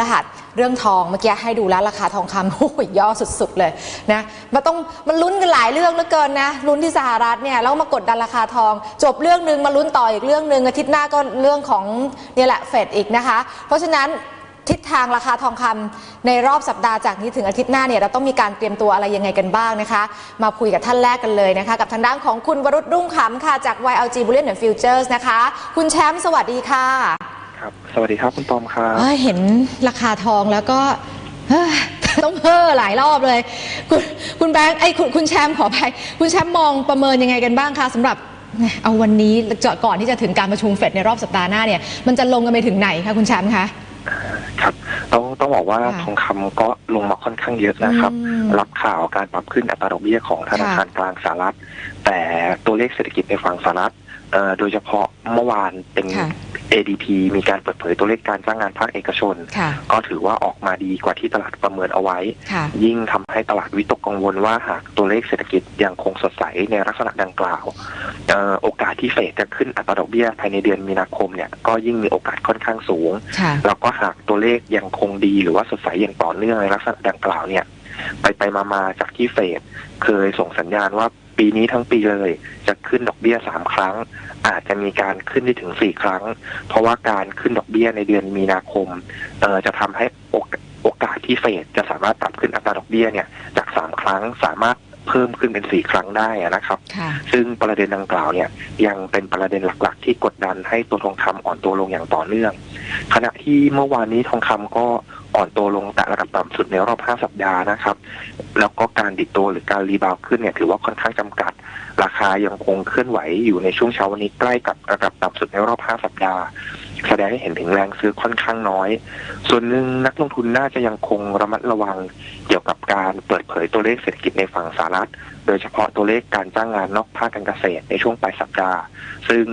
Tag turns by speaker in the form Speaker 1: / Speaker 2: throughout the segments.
Speaker 1: รหัสเรื่องทองเมื่อกี้ให้ดูแล้วราคาทองคำโอ้ยย่อสุดๆเลยนะมันต้องมันลุ้นกันหลายเรื่องเหลือเกินนะลุ้นที่สหรัฐเนี่ยแล้วมากดดันราคาทอง จบเรื่องหนึ่งมาลุ้นต่ออีกเรื่องหนึ่งอาทิตย์หน้าก็เรื่องของเนี่ยแหละเฟดอีกนะคะ เพราะฉะนั้นทิศทางราคาทองคำในรอบสัปดาห์จากนี้ถึงอาทิตย์หน้าเนี่ยเราต้องมีการเตรียมตัวอะไรยังไงกันบ้างนะคะ มาคุยกับท่านแรกกันเลยนะคะ กับทางด้านของคุณวรุษรุ่งขำค่ะจาก YLG Bullion and Futures นะคะ คุณแชมป์สวัสดีค่ะ
Speaker 2: ครับ สวัสดีครับคุณตอมครับ
Speaker 1: เอ้ยเห็นราคาทองแล้วก็เฮ้ยต้องเพ้อหลายรอบเลย คุณคุณแบงค์ไอ้ยคุณคุณแชมป์ขอไป คุณแชมป์มองประเมินยังไงกันบ้างคะสำหรับเอาวันนี้เจาะก่อนที่จะถึงการประชุมเฟดในรอบสัปดาห์หน้าเนี่ยมันจะลงกันไปถึงไหนคะคุณแชมป์คะ
Speaker 2: ครับต้องต้องบอกว่า
Speaker 1: ค่ะ
Speaker 2: ทองคำก็ลงมาค่อนข้างเยอะนะครับ
Speaker 1: อืม
Speaker 2: รับข่าวการปรับขึ้นอัตราดอกเบี้ยของธนาคารกลางสหรัฐ แต่ตัวเลขเศรษฐกิจในฝั่งสหรัฐเอ่อโดยเฉพาะเมื่อวานเป็น
Speaker 1: ค่ะ
Speaker 2: ADP มีการเปิดเผยตัวเลขการจ้างงานภาคเอกชน
Speaker 1: ค่ะ
Speaker 2: ก็ถือว่าออกมาดีกว่าที่ตลาดประเมินเอาไว้
Speaker 1: ค่ะ
Speaker 2: ยิ่งทำให้ตลาดวิตกกังวลว่าหากตัวเลขเศรษฐกิจยังคงสดใสในลักษณะดังกล่าวเอ่อโอกาสที่เฟดจะขึ้นอัตราดอกเบี้ยภายในเดือนมีนาคมเนี่ยก็ยิ่งมีโอกาสค่อนข้างสูง
Speaker 1: ค่ะ
Speaker 2: แล้วก็หากตัวเลขยังคงดีหรือว่าสดใสอย่างต่อเนื่องในลักษณะดังกล่าวเนี่ยไปไปมามาจากที่เฟดเคยส่งสัญญาณว่า ปีนี้ทั้งปีเลย จะขึ้นดอกเบี้ยสามครั้ง อาจจะมีการขึ้นได้ถึงสี่ครั้ง เพราะว่าการขึ้นดอกเบี้ยในเดือนมีนาคมเอ่อจะทำให้โอกโอกาสที่เฟดจะสามารถปรับขึ้นอัตราดอกเบี้ยเนี่ยจากสามครั้งสามารถเพิ่มขึ้นเป็นสี่ครั้งได้อะนะครับ
Speaker 1: ค่ะ
Speaker 2: ซึ่งประเด็นดังกล่าวเนี่ยยังเป็นประเด็นหลักๆ ที่กดดันให้ตัวทองคำอ่อนตัวลงอย่างต่อเนื่อง ขณะที่เมื่อวานนี้ทองคำก็ อ่อนตัวลงแต่ระดับต่ำสุดในรอบ 5 สัปดาห์นะครับ แล้วก็การดิดตัวหรือการรีบาวขึ้นเนี่ยถือว่าค่อนข้างจำกัด ราคายังคงเคลื่อนไหวอยู่ในช่วงเช้าวันนี้ใกล้กับระดับต่ำสุดในรอบ 5 สัปดาห์ แสดงให้เห็นถึงแรงซื้อค่อนข้างน้อย ส่วนหนึ่งนักลงทุนน่าจะยังคงระมัดระวังเกี่ยวกับการเปิดเผยตัวเลขเศรษฐกิจในฝั่งสหรัฐ โดยเฉพาะตัวเลขการจ้างงานนอกภาคการเกษตรในช่วงปลายสัปดาห์ ซึ่ง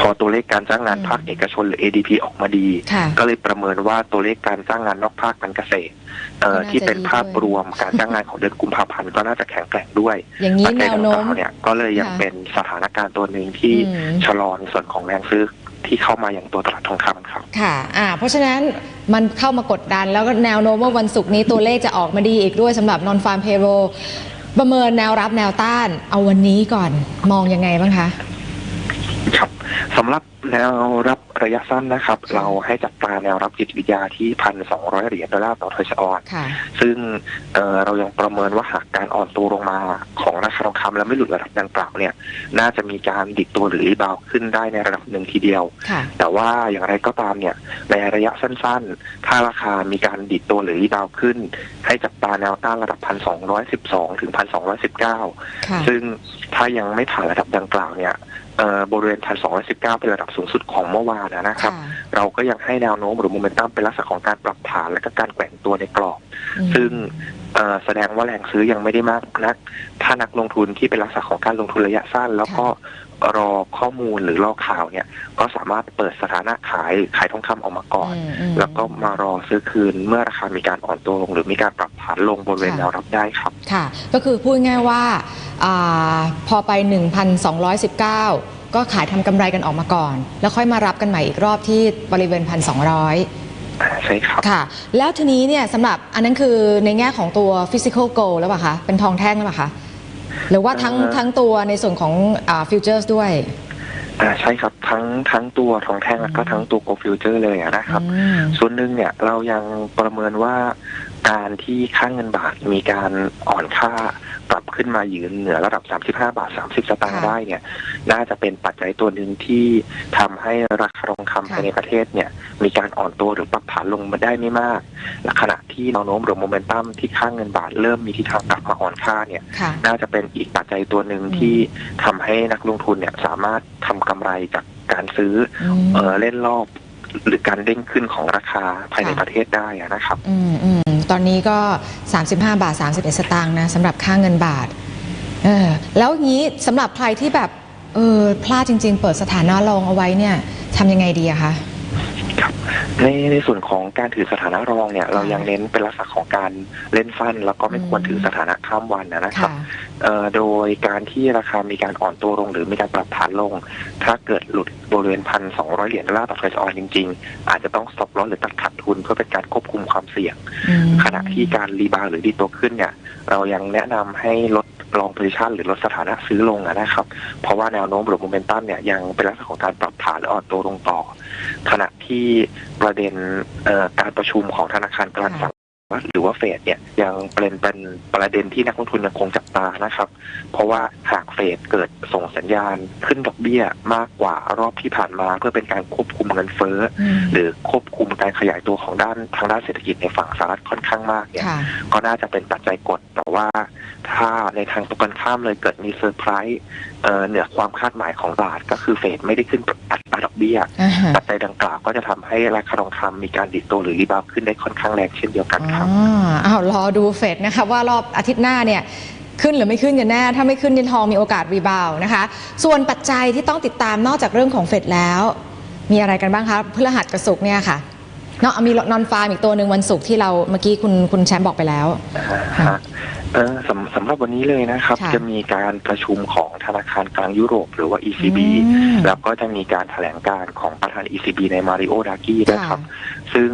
Speaker 2: พอตัวเลขการจ้างงาน
Speaker 1: อืม
Speaker 2: ภาคเอกชนหรือ ADP ออกมาดี
Speaker 1: ค่ะ
Speaker 2: ก็เลยประเมินว่าตัวเลขการจ้างงานนอกภาคการเกษตรเอ่อ
Speaker 1: ก็น่าจะ
Speaker 2: ที่เป็น
Speaker 1: ดี
Speaker 2: ภาพ
Speaker 1: ด้วย
Speaker 2: รวมการจ้างงานของเดือนกุมภาพันธ์ก็น่าจะแข็งแกร่งด้วย
Speaker 1: อย่างนี้
Speaker 2: ปัจ
Speaker 1: แน
Speaker 2: จัยวดัง
Speaker 1: โน้
Speaker 2: ก
Speaker 1: ม
Speaker 2: ล่าวเนี่ยก็เลยยัง
Speaker 1: ค่ะ
Speaker 2: เป็นสถานการณ์ตัวหนึ่งที่
Speaker 1: อืม
Speaker 2: ชะลอในส่วนของแรงซื้อที่เข้ามาอย่างตัวตลาดทองคำครับ
Speaker 1: ค่ะอ่าเพราะฉะนั้นมันเข้ามากดดันแล้วก็แนวโน้มว่าวันศุกร์นี้ตัวเลขจะออกมาดีอีกด้วยสำหรับ non farm payroll ประเมินแนวรับแนวต้าน เอาวันนี้ก่อนมองยังไงบ้างคะ
Speaker 2: ครับ สำหรับแนวรับระยะสั้นนะครับ เราให้จับตาแนวรับจิตวิทยาที่พันสองร้อยเหรียญดอลลาร์ต่อเทอร์ชออน
Speaker 1: ค่ะ
Speaker 2: ซึ่งเอ่อเรายังประเมินว่าหากการอ่อนตัวลงมาของราคาทองคำแล้วไม่หลุดระดับดังกล่าวเนี่ย น่าจะมีการดิดตัวหรือรีบาวด์ขึ้นได้ในระดับหนึ่งทีเดียว
Speaker 1: ค่ะ
Speaker 2: แต่ว่าอย่างไรก็ตามเนี่ยในระยะสั้นๆ ถ้าราคามีการดิดตัวหรือรีบาวด์ขึ้น ให้จับตาแนวต้านระดับพันสองร้อยสิบสองถึงพันสองร้อยสิบเก้า
Speaker 1: ค่ะ
Speaker 2: ซึ่งถ้ายังไม่ผ่านระดับดังกล่าวเนี่ยเอ่อบริเวณพันสองร้อยสิบเก้าเป็นระดับสูงสุดของเมื่อวานนะครับ
Speaker 1: ค่ะ
Speaker 2: เราก็ยังให้แนวโน้มหรือโมเมนตัมเป็นลักษณะของการปรับฐานและก็การแกว่งตัวในกรอบ
Speaker 1: อืม
Speaker 2: ซึ่งเอ่อแสดงว่าแรงซื้อยังไม่ได้มากนัก ถ้านักลงทุนที่เป็นลักษณะของการลงทุนระยะสั้น แล้วก็รอข้อมูลหรือรอข่าวเนี่ย ก็สามารถเปิดสถานะขายขายทองคำออกมาก่อน
Speaker 1: อืมอืม
Speaker 2: แล้วก็มารอซื้อคืนเมื่อราคามีการอ่อนตัวลง หรือมีการปรับฐานลงบริเวณ
Speaker 1: ค่ะ
Speaker 2: แนวรับได้ครับ
Speaker 1: ค่ะ ก็คือพูดง่ายว่าอาพอไป 1,219 ก็ขายทำกำไรกันออกมาก่อน แล้วค่อยมารับกันใหม่อีกรอบที่บริเวณ1,200
Speaker 2: ใช่ครับ
Speaker 1: ค่ะ แล้วทีนี้เนี่ยสำหรับอันนั้นคือในแง่ของตัว physical gold แล้วเปล่าคะ เป็นทองแท่งแล้วเปล่าคะ หรือว่าทั้ง
Speaker 2: เอ่อ
Speaker 1: ทั้งตัวในส่วนของอ่า futures ด้วย
Speaker 2: อ่าใช่ครับทั้งทั้งตัวทองแท่งแล้วก็ทั้งตัวโกลฟิวเจอร์เลยอะนะครับ
Speaker 1: อืม
Speaker 2: ส่วนหนึ่งเนี่ยเรายังประเมินว่า การที่ค่าเงินบาทมีการอ่อนค่าปรับขึ้นมายืนเหนือระดับ 35 บาท 30 สตางค์
Speaker 1: ค่ะ
Speaker 2: ได้เนี่ย น่าจะเป็นปัจจัยตัวหนึ่งที่ทำให้ราคาทองคำ
Speaker 1: ค่ะ
Speaker 2: ภายในประเทศเนี่ย มีการอ่อนตัวหรือปรับฐานลงมาได้ไม่มากและขณะที่แนวโน้มหรือโมเมนตัมที่ค่าเงินบาทเริ่มมีทิศทางกลับมาอ่อนค่าเนี่ย
Speaker 1: ค่ะ
Speaker 2: น่าจะเป็นอีกปัจจัยตัวหนึ่ง
Speaker 1: อืม
Speaker 2: ที่ทำให้นักลงทุนเนี่ยสามารถทำกำไรจากการซื้อ
Speaker 1: อืม
Speaker 2: เออเล่นรอบหรือการเด้งขึ้นของราคาภายใน
Speaker 1: ค่ะ
Speaker 2: ประเทศได้อะนะครับ
Speaker 1: อืมอืม ตอนนี้ก็ 35 บาท 31 สตางค์นะสำหรับค่าเงินบาทเออแล้วงี้สำหรับใครที่แบบเออพลาดจริง ๆ เปิดสถานะรองเอาไว้เนี่ยทำยังไงดีอะคะ
Speaker 2: ในในส่วนของการถือสถานะรองเนี่ยเรายังเน้นเป็นลักษณะของการเล่นสั้น แล้วก็ไม่ควรถือสถานะข้ามวันนะนะครับ
Speaker 1: ค่ะ
Speaker 2: เอ่อโดยการที่ราคามีการอ่อนตัวลง หรือมีการปรับฐานลง ถ้าเกิดหลุดบริเวณพันสองร้อยเหรียญดอลลาร์ต่อเทรดออนจริง ๆ อาจจะต้อง stop loss หรือตัดขาดทุนเพื่อเป็นการควบคุมความเสี่ยง
Speaker 1: อืม
Speaker 2: ขณะที่การรีบาวด์หรือดีตัวขึ้นเนี่ย เรายังแนะนำให้ลด ลองโพซิชันหรือลดสถานะซื้อลงอะนะครับ เพราะว่าแนวโน้มหรือโมเมนตัมเนี่ยยังเป็นลักษณะของการปรับฐานหรืออ่อนตัวลงต่อ ขณะที่ประเด็นเอ่อการประชุมของธนาคารกลางสหรัฐหรือว่าเฟดเนี่ยยังเป็นเป็นประเด็นที่นักลงทุนยังคงจับตานะครับ เพราะว่าหากเฟดเกิดส่งสัญญาณขึ้นดอกเบี้ยมากกว่ารอบที่ผ่านมาเพื่อเป็นการควบคุมเงินเฟ้อ
Speaker 1: อืม
Speaker 2: หรือควบคุมการขยายตัวของด้านทางด้านเศรษฐกิจในฝั่งสหรัฐค่อนข้างมากเนี่ย
Speaker 1: ค่ะ
Speaker 2: ก็น่าจะเป็นปัจจัยกด แต่ว่าถ้าในทางตรงกันข้ามเลยเกิดมีเซอร์ไพรส์เอ่อเหนือความคาดหมายของตลาดก็คือเฟดไม่ได้ขึ้นอัตราดอกเบี้ย
Speaker 1: อ่าฮะ
Speaker 2: ปัจจัยดังกล่าวก็จะทำให้ราคาทองคำมีการดิดตัวหรือรีบาวด์ขึ้นได้ค่อนข้างแรงเช่นเดียวกันครับ
Speaker 1: อ๋ออ้าวรอดูเฟดนะคะว่ารอบอาทิตย์หน้าเนี่ยขึ้นหรือไม่ขึ้นกันแน่ ถ้าไม่ขึ้นนินทองมีโอกาสรีบาวด์นะคะ ส่วนปัจจัยที่ต้องติดตามนอกจากเรื่องของเฟดแล้ว มีอะไรกันบ้างคะพฤหัสกับศุกร์เนี่ยค่ะเนาะมีนอนฟาร์มอีกตัวหนึ่งวันศุกร์ที่เราเมื่อกี้คุณคุณแชมป์บอกไปแล้ว
Speaker 2: ฮะ เออสำสำหรับวันนี้เลยนะครับ
Speaker 1: ค่ะ
Speaker 2: จะมีการประชุมของธนาคารกลางยุโรปหรือว่า ECB
Speaker 1: อืม
Speaker 2: แล้วก็จะมีการแถลงการของประธาน ECB ในมาริโอดากี้นะครับ
Speaker 1: ค่ะ
Speaker 2: ซึ่ง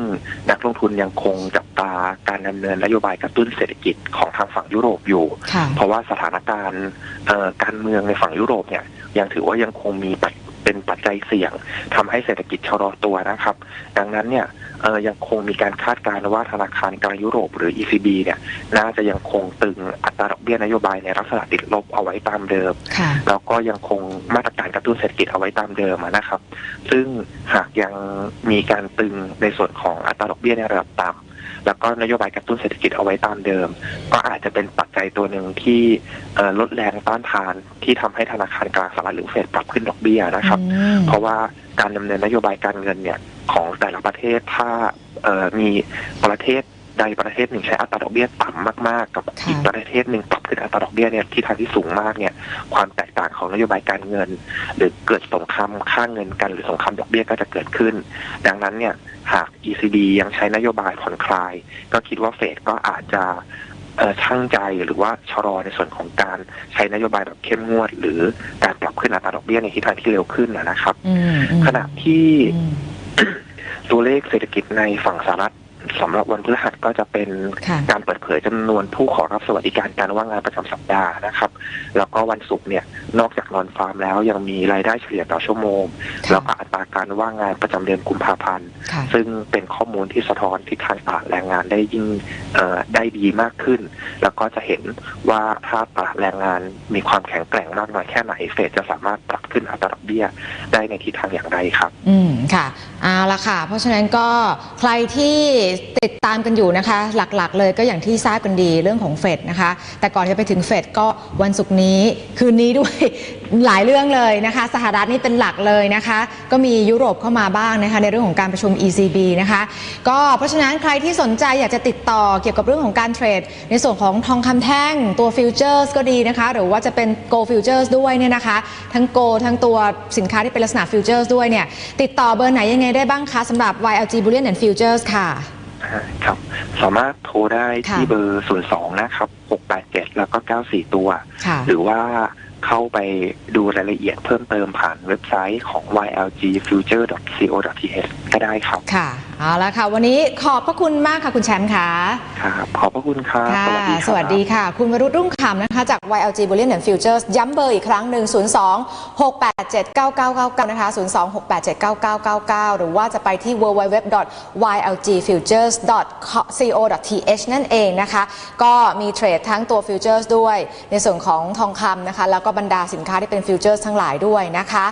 Speaker 2: นักลงทุนยังคงจับตาการดำเนินนโยบายกระตุ้นเศรษฐกิจของทางฝั่งยุโรปอยู่
Speaker 1: ค่ะ
Speaker 2: เพราะว่าสถานการณ์เอ่อการเมืองในฝั่งยุโรปเนี่ยยังถือว่ายังคงมีปัจเป็นปัจจัยเสี่ยงทำให้เศรษฐกิจชะลอตัวนะครับ ดังนั้นเนี่ยเอ่อ ยังคงมีการคาดการณ์ว่าธนาคารกลางยุโรปหรือ ECB เนี่ยน่าจะยังคงตึงอัตราดอกเบี้ยนโยบายในลักษณะติดลบเอาไว้ตามเดิม
Speaker 1: ค่ะ
Speaker 2: แล้วก็ยังคงมาตรการกระตุ้นเศรษฐกิจเอาไว้ตามเดิมอะนะครับ ซึ่งหากยังมีการตึงในส่วนของอัตราดอกเบี้ยในระดับต่ำแล้วก็นโยบายกระตุ้นเศรษฐกิจเอาไว้ตามเดิม ก็อาจจะเป็นปัจจัยตัวหนึ่งที่เอ่อลดแรงต้านทานที่ทำให้ธนาคารกลางสหรัฐหรือเฟดปรับขึ้นดอกเบี้ยนะครับ
Speaker 1: อืม
Speaker 2: เพราะว่าการดำเนินนโยบายการเงินเนี่ย ของแต่ละประเทศถ้าเอ่อมีประเทศใดประเทศหนึ่งใช้อัตราดอกเบี้ยต่ำมากๆกับ
Speaker 1: ค่ะ
Speaker 2: อีกประเทศหนึ่งปรับขึ้นอัตราดอกเบี้ยเนี่ยที่ทางที่สูงมากเนี่ยความแตกต่างของนโยบายการเงิน หรือเกิดสงครามค่าเงินกันหรือสงครามดอกเบี้ยก็จะเกิดขึ้น ดังนั้นเนี่ยหาก ECB ยังใช้นโยบายผ่อนคลาย ก็คิดว่าเฟดก็อาจจะเอ่อช่างใจหรือว่าชะลอในส่วนของการใช้นโยบายแบบเข้มงวด หรือการปรับขึ้นอัตราดอกเบี้ยในทิศทางที่เร็วขึ้นนะนะครับ
Speaker 1: อืมอืม
Speaker 2: ขณะที่
Speaker 1: อืม
Speaker 2: ตัวเลขเศรษฐกิจในฝั่งสหรัฐสำหรับวันพฤหัสก็จะเป็น
Speaker 1: ค่ะ
Speaker 2: การเปิดเผยจำนวนผู้ขอรับสวัสดิการการว่างงานประจำสัปดาห์นะครับ แล้วก็วันศุกร์เนี่ยนอกจากนอนฟาร์มแล้วยังมีรายได้เฉลี่ยต่อชั่วโมง
Speaker 1: ค่ะ
Speaker 2: แล้วก็อัตราการว่างงานประจำเดือนกุมภาพันธ์
Speaker 1: ค่ะ
Speaker 2: ซึ่งเป็นข้อมูลที่สะท้อนทิศทางตลาดแรงงานได้ยิ่งเอ่อได้ดีมากขึ้น แล้วก็จะเห็นว่าถ้าตลาดแรงงานมีความแข็งแกร่งมากน้อยแค่ไหนเฟดจะสามารถปรับ ขึ้นอัตราดอกเบี้ยได้ในทิศทางอย่างไรครับ
Speaker 1: อืมค่ะเอาละค่ะ เพราะฉะนั้นก็ใครที่ติดตามกันอยู่นะคะ หลักๆ เลยก็อย่างที่ทราบกันดีเรื่องของเฟดนะคะ แต่ก่อนจะไปถึงเฟดก็วันศุกร์นี้คืนนี้ด้วยหลายเรื่องเลยนะคะ สหรัฐนี่เป็นหลักเลยนะคะ ก็มียุโรปเข้ามาบ้างนะคะ ในเรื่องของการประชุม ECB นะคะ ก็เพราะฉะนั้นใครที่สนใจอยากจะติดต่อเกี่ยวกับเรื่องของการเทรด ในส่วนของทองคำแท่งตัวฟิวเจอร์สก็ดีนะคะ หรือว่าจะเป็น Go Futures ด้วยเนี่ยนะคะ ทั้ง Go ทั้งตัวสินค้าที่เป็นลักษณะฟิวเจอร์สด้วยเนี่ย ติดต่อเบอร์ไหนยังไงได้บ้างคะสำหรับ YLG Bullion and Futures ค่ะ
Speaker 2: ครับ สามารถโทรได้ที่
Speaker 1: ค่ะ
Speaker 2: เบอร์ 02 นะครับ 687 แล้วก็ 94 ตัว
Speaker 1: ค่ะ
Speaker 2: หรือว่าเข้าไปดูรายละเอียดเพิ่มเติมผ่านเว็บไซต์ของ ylgfuture.co.th ก็ได้ครับ
Speaker 1: ค่ะเอาละค่ะ วันนี้ขอบพระคุณมากค่ะคุณแชมป์ค่ะ
Speaker 2: ครับขอบพระคุณครับ
Speaker 1: ค่ะ
Speaker 2: สวัสดีครับ
Speaker 1: สวัสดีค่ะ คุณวรุษรุ่งขำนะคะ จาก YLG Bullion and Futures ย้ำเบอร์อีกครั้งหนึ่ง 02 687 9999 นะคะ 02 687 9999 หรือว่าจะไปที่ www.ylgfutures.co.th นั่นเองนะคะ ก็มีเทรดทั้งตัว Futures ด้วย ในส่วนของทองคำนะคะ แล้วก็บรรดาสินค้าที่เป็น Futures ทั้งหลายด้วยนะคะ